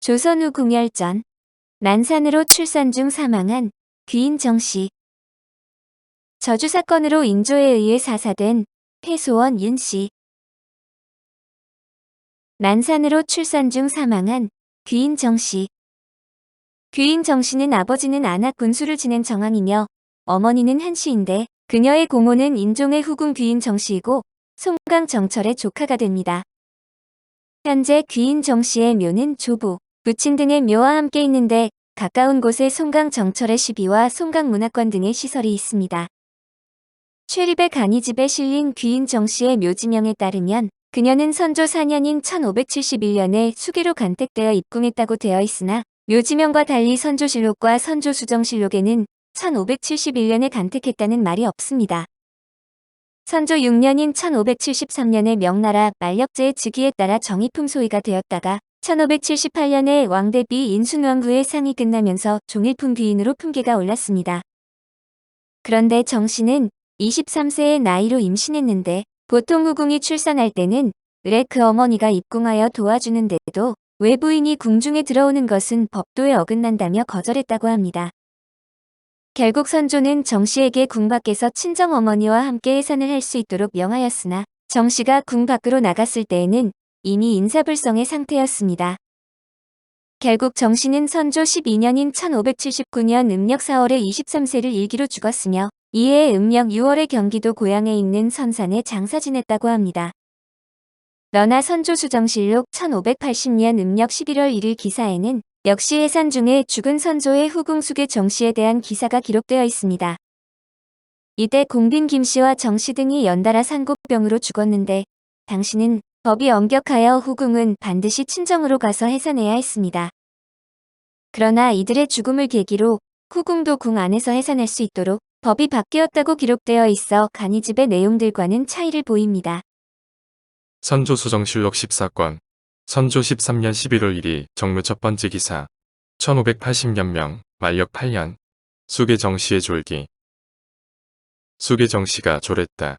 조선 후 궁열전 난산으로 출산 중 사망한 귀인 정씨. 저주 사건으로 인조에 의해 사사된 폐소원 윤씨. 난산으로 출산 중 사망한 귀인 정씨. 귀인 정씨는 아버지는 안악 군수를 지낸 정왕이며 어머니는 한씨인데 그녀의 고모는 인종의 후궁 귀인 정씨이고 송강 정철의 조카가 됩니다. 현재 귀인 정씨의 묘는 조부, 부친 등의 묘와 함께 있는데 가까운 곳에 송강 정철의 시비와 송강 문학관 등의 시설이 있습니다. 최립의 간이집에 실린 귀인 정씨의 묘지명에 따르면 그녀는 선조 4년인 1571년에 수계로 간택되어 입궁했다고 되어 있으나 묘지명과 달리 선조실록과 선조수정실록에는 1571년에 간택했다는 말이 없습니다. 선조 6년인 1573년에 명나라 만력제의 즉위에 따라 정의품 소위가 되었다가 1578년에 왕대비 인순왕후의 상이 끝나면서 종일품 귀인으로 품계가 올랐습니다. 그런데 정씨는 23세의 나이로 임신했는데 보통 후궁이 출산할 때는 을의 그 어머니가 입궁하여 도와주는데도 외부인이 궁중에 들어오는 것은 법도에 어긋난다며 거절했다고 합니다. 결국 선조는 정씨에게 궁 밖에서 친정 어머니와 함께 해산을 할 수 있도록 명하였으나 정씨가 궁 밖으로 나갔을 때에는 이미 인사불성의 상태였습니다. 결국 정씨는 선조 12년인 1579년 음력 4월에 23세를 일기로 죽었으며 이해 음력 6월에 경기도 고양에 있는 선산에 장사 지냈다고 합니다. 러나 선조 수정실록 1580년 음력 11월 1일 기사에는 역시 해산 중에 죽은 선조의 후궁숙의 정씨에 대한 기사가 기록되어 있습니다. 이때 공빈 김씨와 정씨 등이 연달아 상고병으로 죽었는데 당시는 법이 엄격하여 후궁은 반드시 친정으로 가서 해산해야 했습니다. 그러나 이들의 죽음을 계기로 후궁도 궁 안에서 해산할 수 있도록 법이 바뀌었다고 기록되어 있어 간이집의 내용들과는 차이를 보입니다. 선조수정실록 14권 선조 13년 11월 1일 정무 첫 번째 기사 1580년 명 만력 8년 수계 정씨의 졸기 수계 정씨가 졸했다.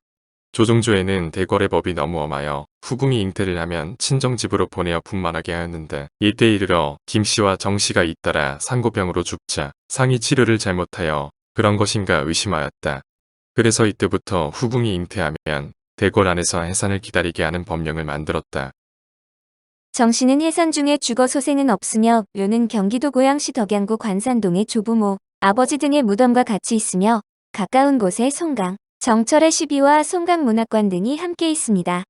조종조에는 대궐의 법이 너무 엄하여 후궁이 잉태를 하면 친정집으로 보내어 분만하게 하였는데 이때 이르러 김씨와 정씨가 잇따라 상고병으로 죽자 상이 치료를 잘못하여 그런 것인가 의심하였다. 그래서 이때부터 후궁이 잉태하면 대궐 안에서 해산을 기다리게 하는 법령을 만들었다. 정씨는 해산 중에 죽어 소생은 없으며 묘는 경기도 고양시 덕양구 관산동의 조부모, 아버지 등의 무덤과 같이 있으며 가까운 곳에 송강, 정철의 시비와 송강 문학관 등이 함께 있습니다.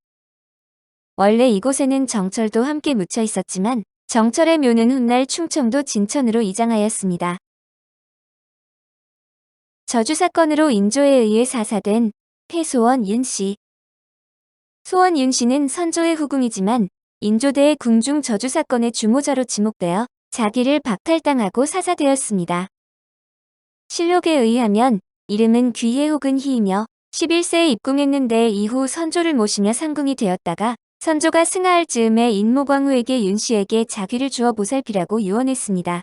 원래 이곳에는 정철도 함께 묻혀 있었지만 정철의 묘는 훗날 충청도 진천으로 이장하였습니다. 저주 사건으로 인조에 의해 사사된 폐소원 윤씨. 소원 윤씨는 선조의 후궁이지만 인조대의 궁중 저주 사건의 주모자로 지목되어 자기를 박탈당하고 사사되었습니다. 실록에 의하면 이름은 귀해 혹은 희이며 11세에 입궁했는데 이후 선조를 모시며 상궁이 되었다가 선조가 승하할 즈음에 인모광후에게 윤씨에게 자귀를 주어 보살피라고 유언했습니다.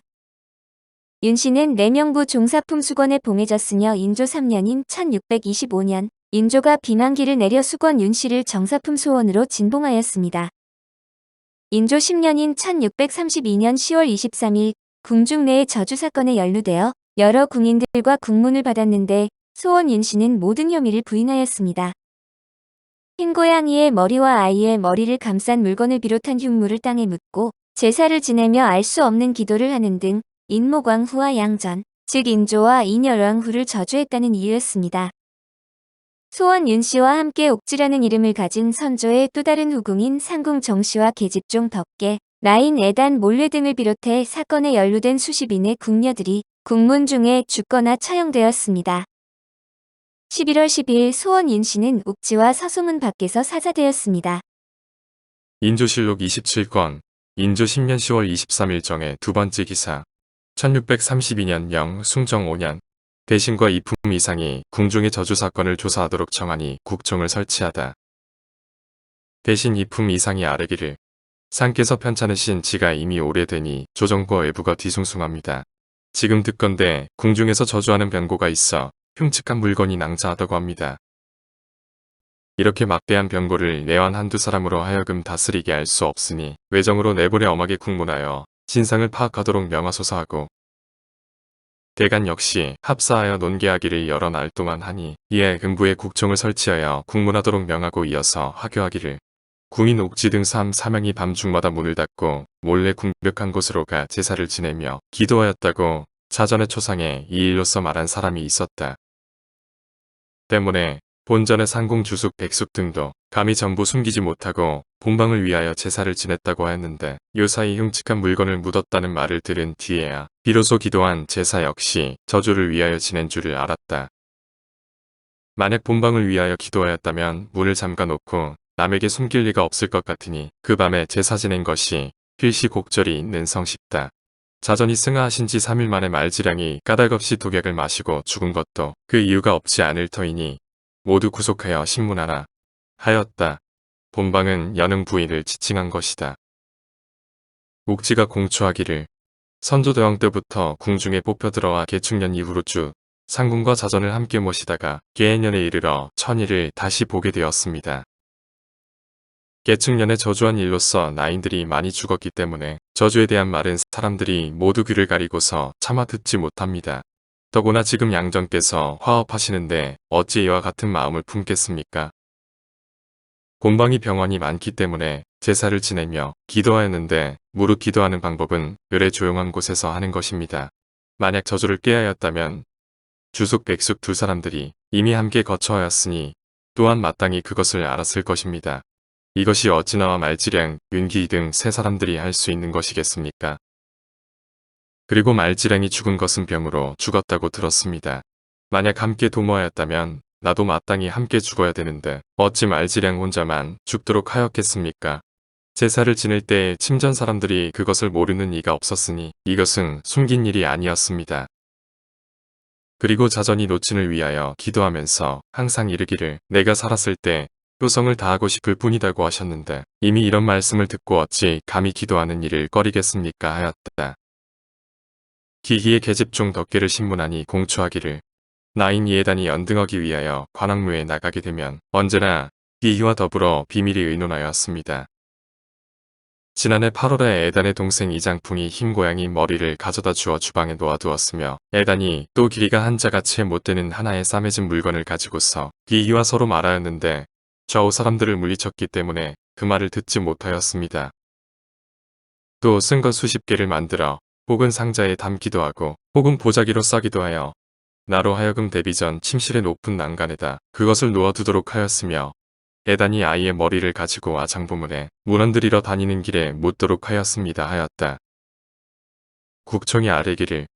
윤씨는 내명부 종사품 수건에 봉해졌으며 인조 3년인 1625년 인조가 비만기를 내려 수건 윤씨를 정사품 소원으로 진봉하였습니다. 인조 10년인 1632년 10월 23일 궁중 내의 저주 사건에 연루되어 여러 궁인들과 국문을 받았는데 소원 윤씨는 모든 혐의를 부인하였습니다. 흰 고양이의 머리와 아이의 머리를 감싼 물건을 비롯한 흉물을 땅에 묻고 제사를 지내며 알 수 없는 기도를 하는 등 인모광후와 양전, 즉 인조와 인열왕후를 저주했다는 이유였습니다. 소원 윤 씨와 함께 옥지라는 이름을 가진 선조의 또 다른 후궁인 상궁 정 씨와 계집종 덕계, 라인 애단 몰래 등을 비롯해 사건에 연루된 수십인의 궁녀들이 국문 중에 죽거나 처형되었습니다. 11월 12일 소원 윤씨는 옥지와 서소문 밖에서 사자되었습니다. 인조실록 27권 인조 10년 10월 23일 정의 두 번째 기사 1632년 영 숭정 5년 대신과 이품 이상이 궁중의 저주 사건을 조사하도록 청하니 국정을 설치하다. 대신 이품 이상이 아뢰기를 상께서 편찮으신 지가 이미 오래되니 조정과 외부가 뒤숭숭합니다. 지금 듣건대 궁중에서 저주하는 변고가 있어 흉측한 물건이 낭자하다고 합니다. 이렇게 막대한 변고를 내환 한두 사람으로 하여금 다스리게 할 수 없으니 외정으로 내보내 엄하게 국문하여 진상을 파악하도록 명하소서하고 대간 역시 합사하여 논계하기를 여러 날 동안 하니 이에 금부에 국총을 설치하여 국문하도록 명하고 이어서 하교하기를 궁인 옥지 등삼 사명이 밤중마다 문을 닫고 몰래 궁벽한 곳으로 가 제사를 지내며 기도하였다고 자전의 초상에 이 일로서 말한 사람이 있었다. 때문에 본전의 상궁 주숙 백숙 등도 감히 전부 숨기지 못하고 본방을 위하여 제사를 지냈다고 하였는데 요사이 흉측한 물건을 묻었다는 말을 들은 뒤에야 비로소 기도한 제사 역시 저주를 위하여 지낸 줄을 알았다. 만약 본방을 위하여 기도하였다면 문을 잠가 놓고 남에게 숨길 리가 없을 것 같으니 그 밤에 제사 지낸 것이 필시 곡절이 있는 성쉽다. 자전이 승하하신 지 3일 만에 말지량이 까닭없이 독약을 마시고 죽은 것도 그 이유가 없지 않을 터이니 모두 구속하여 신문하라 하였다. 본방은 연흥 부인을 지칭한 것이다. 옥지가 공초하기를 선조대왕 때부터 궁중에 뽑혀 들어와 개축년 이후로 쭉 상궁과 자전을 함께 모시다가 개해년에 이르러 천일을 다시 보게 되었습니다. 개축년에 저주한 일로서 나인들이 많이 죽었기 때문에 저주에 대한 말은 사람들이 모두 귀를 가리고서 차마 듣지 못합니다. 더구나 지금 양정께서 화업하시는데 어찌 이와 같은 마음을 품겠습니까? 곤방이 병원이 많기 때문에 제사를 지내며 기도하였는데 무릎 기도하는 방법은 을의 조용한 곳에서 하는 것입니다. 만약 저주를 깨하였다면 주숙 백숙 두 사람들이 이미 함께 거처하였으니 또한 마땅히 그것을 알았을 것입니다. 이것이 어찌나와 말지량, 윤기 등 세 사람들이 할 수 있는 것이겠습니까? 그리고 말지량이 죽은 것은 병으로 죽었다고 들었습니다. 만약 함께 도모하였다면 나도 마땅히 함께 죽어야 되는데 어찌 말지량 혼자만 죽도록 하였겠습니까? 제사를 지낼 때에 침전 사람들이 그것을 모르는 이가 없었으니 이것은 숨긴 일이 아니었습니다. 그리고 자전이 노친을 위하여 기도하면서 항상 이르기를 내가 살았을 때 효성을 다하고 싶을 뿐이다고 하셨는데 이미 이런 말씀을 듣고 어찌 감히 기도하는 일을 꺼리겠습니까 하였다. 기희의 계집종 덕계를 신문하니 공초하기를 나인 이해단이 연등하기 위하여 관악무에 나가게 되면 언제나 기희와 더불어 비밀이 의논하였습니다. 지난해 8월에 애단의 동생 이장풍이 흰 고양이 머리를 가져다 주어 주방에 놓아두었으며 애단이 또 길이가 한자가 채 못되는 하나의 싸매진 물건을 가지고서 기희와 서로 말하였는데 좌우 사람들을 물리쳤기 때문에 그 말을 듣지 못하였습니다. 또쓴것 수십 개를 만들어 혹은 상자에 담기도 하고 혹은 보자기로 싸기도 하여 나로 하여금 데뷔 전 침실의 높은 난간에다 그것을 놓아두도록 하였으며 애단이 아이의 머리를 가지고 와 장부문에 문헌들이러 다니는 길에 묻도록 하였습니다 하였다. 국청이 아뢰기를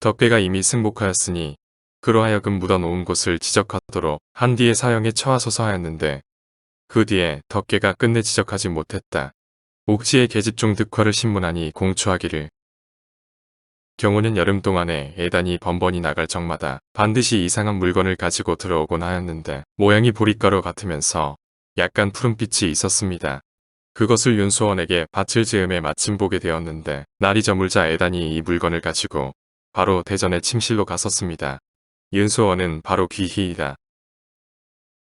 덕계가 이미 승복하였으니 그로 하여금 묻어놓은 곳을 지적하도록 한 뒤에 사형에 처하소서 하였는데 그 뒤에 덕계가 끝내 지적하지 못했다. 옥지의 계집종 득화를 신문하니 공초하기를 경우는 여름 동안에 애단이 번번이 나갈 적마다 반드시 이상한 물건을 가지고 들어오곤 하였는데 모양이 보리가루 같으면서 약간 푸른빛이 있었습니다. 그것을 윤소원에게 밭을 지음에 마침 보게 되었는데 날이 저물자 애단이 이 물건을 가지고 바로 대전의 침실로 갔었습니다. 윤소원은 바로 귀희이다.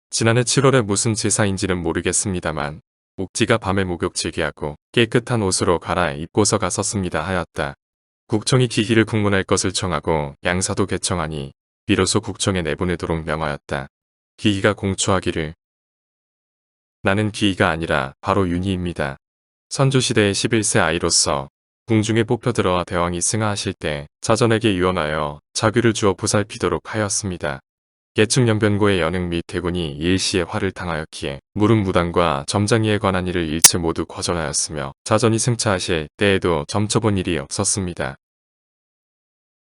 지난해 7월에 무슨 제사인지는 모르겠습니다만 옥지가 밤에 목욕 즐기하고 깨끗한 옷으로 갈아 입고서 갔었습니다 하였다. 국청이 기희를 국문할 것을 청하고 양사도 개청하니 비로소 국청에 내보내도록 명하였다. 기희가 공초하기를 나는 기희가 아니라 바로 윤희입니다. 선조시대의 11세 아이로서 궁중에 뽑혀 들어와 대왕이 승하하실 때 자전에게 유언하여 자귀를 주어 보살피도록 하였습니다. 예충연변고의 연흥 및 대군이 일시에 화를 당하였기에 무릎 무당과 점장이에 관한 일을 일체 모두 거절하였으며 자전이 승차하실 때에도 점쳐본 일이 없었습니다.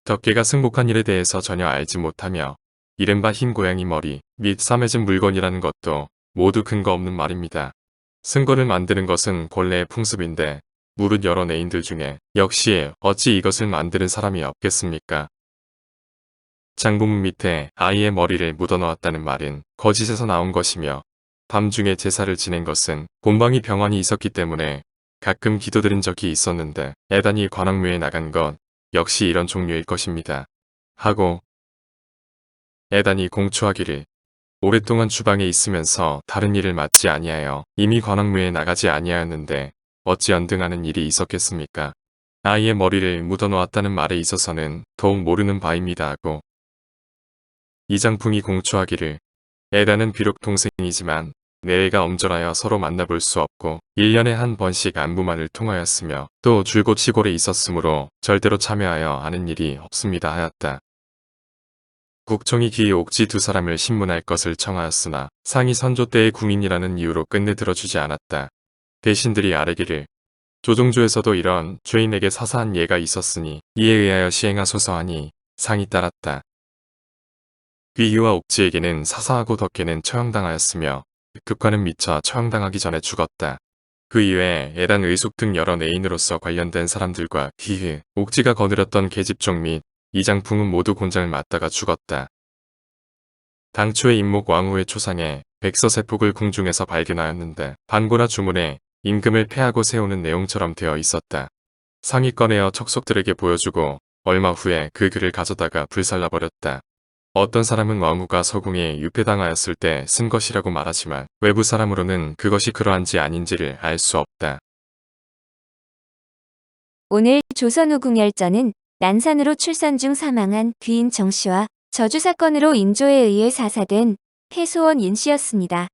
덕계가 승복한 일에 대해서 전혀 알지 못하며 이른바 흰 고양이 머리 및 싸매진 물건이라는 것도 모두 근거 없는 말입니다. 승거를 만드는 것은 본래의 풍습인데 무릇 여러 내인들 중에 역시 어찌 이것을 만드는 사람이 없겠습니까? 장부문 밑에 아이의 머리를 묻어넣었다는 말은 거짓에서 나온 것이며 밤중에 제사를 지낸 것은 곤방이 병환이 있었기 때문에 가끔 기도드린 적이 있었는데 애단이 관악묘에 나간 것 역시 이런 종류일 것입니다. 하고 애단이 공초하기를 오랫동안 주방에 있으면서 다른 일을 맡지 아니하여 이미 관악묘에 나가지 아니하였는데 어찌 연등하는 일이 있었겠습니까? 아이의 머리를 묻어놓았다는 말에 있어서는 더욱 모르는 바입니다 하고 이장풍이 공초하기를 에다는 비록 동생이지만 내애가 엄절하여 서로 만나볼 수 없고 1년에 한 번씩 안부만을 통하였으며 또 줄곧 시골에 있었으므로 절대로 참여하여 아는 일이 없습니다 하였다. 국총이 기에 옥지 두 사람을 신문할 것을 청하였으나 상이 선조 때의 궁인이라는 이유로 끝내 들어주지 않았다. 대신들이 아뢰기를 조종조에서도 이런 죄인에게 사사한 예가 있었으니 이에 의하여 시행하소서 하니 상이 따랐다. 귀희와 옥지에게는 사사하고 덕계는 처형당하였으며 급과는 미처 처형당하기 전에 죽었다. 그 이외에 애단 의숙 등 여러 애인으로서 관련된 사람들과 귀희, 옥지가 거느렸던 계집종 및 이장풍은 모두 곤장을 맞다가 죽었다. 당초의 임목 왕후의 초상에 백서세폭을 궁중에서 발견하였는데 반고나 주문에 임금을 패하고 세우는 내용처럼 되어 있었다. 상이 꺼내어 척속들에게 보여주고 얼마 후에 그 글을 가져다가 불살라버렸다. 어떤 사람은 왕후가 서궁에 유폐당하였을 때 쓴 것이라고 말하지만 외부 사람으로는 그것이 그러한지 아닌지를 알 수 없다. 오늘 조선우궁열전은 난산으로 출산 중 사망한 귀인 정씨와 저주 사건으로 인조에 의해 사사된 해소원 인씨였습니다.